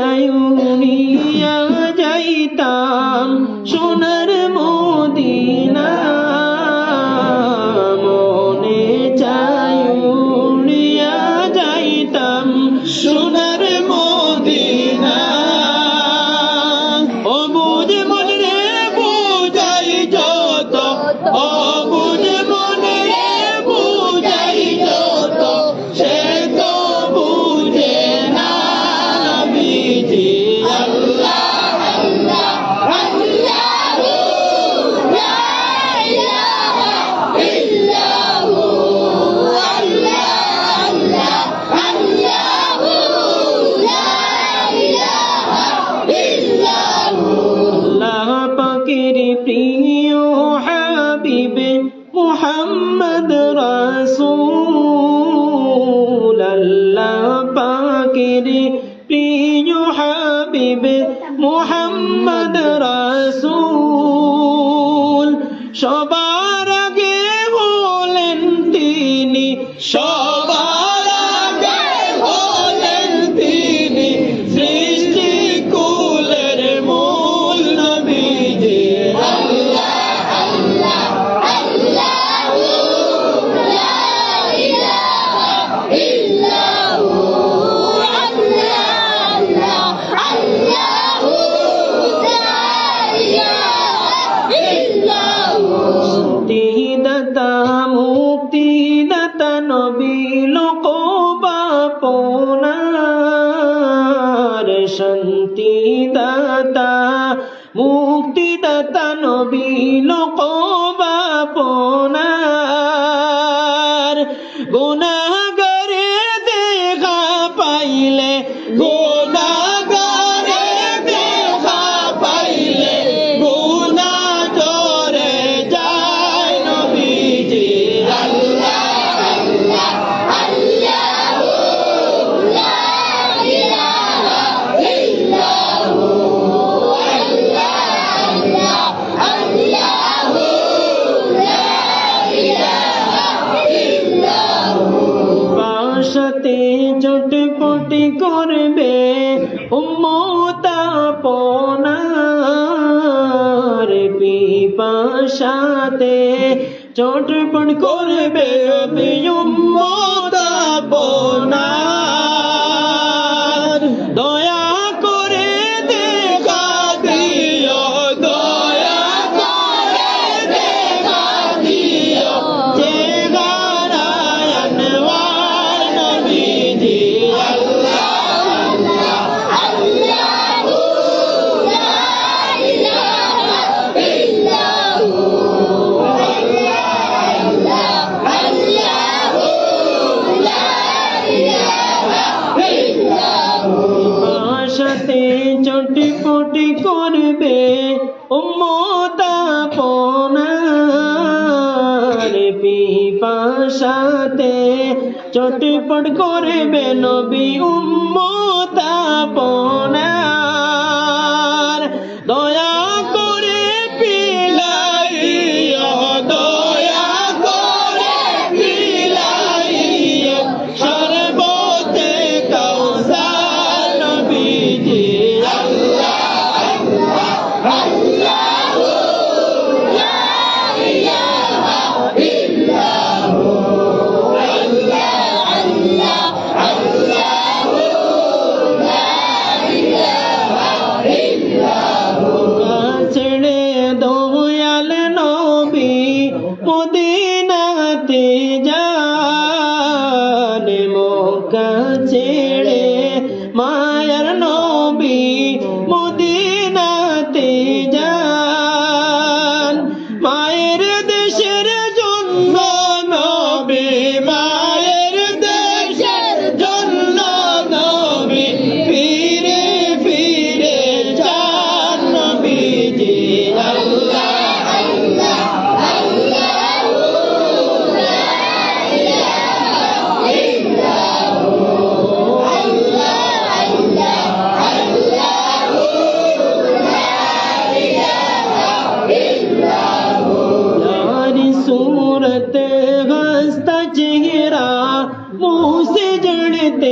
شيء محمد رسول الله باكري নবী লোক করবে উম্মতাপনার পিপাশাতে চটপট করবে উম্মতাপনার উম্মতাপনার পিপাসাতে চটপট করবে নবী উম্মতাপনার নবী মদিনাতে टे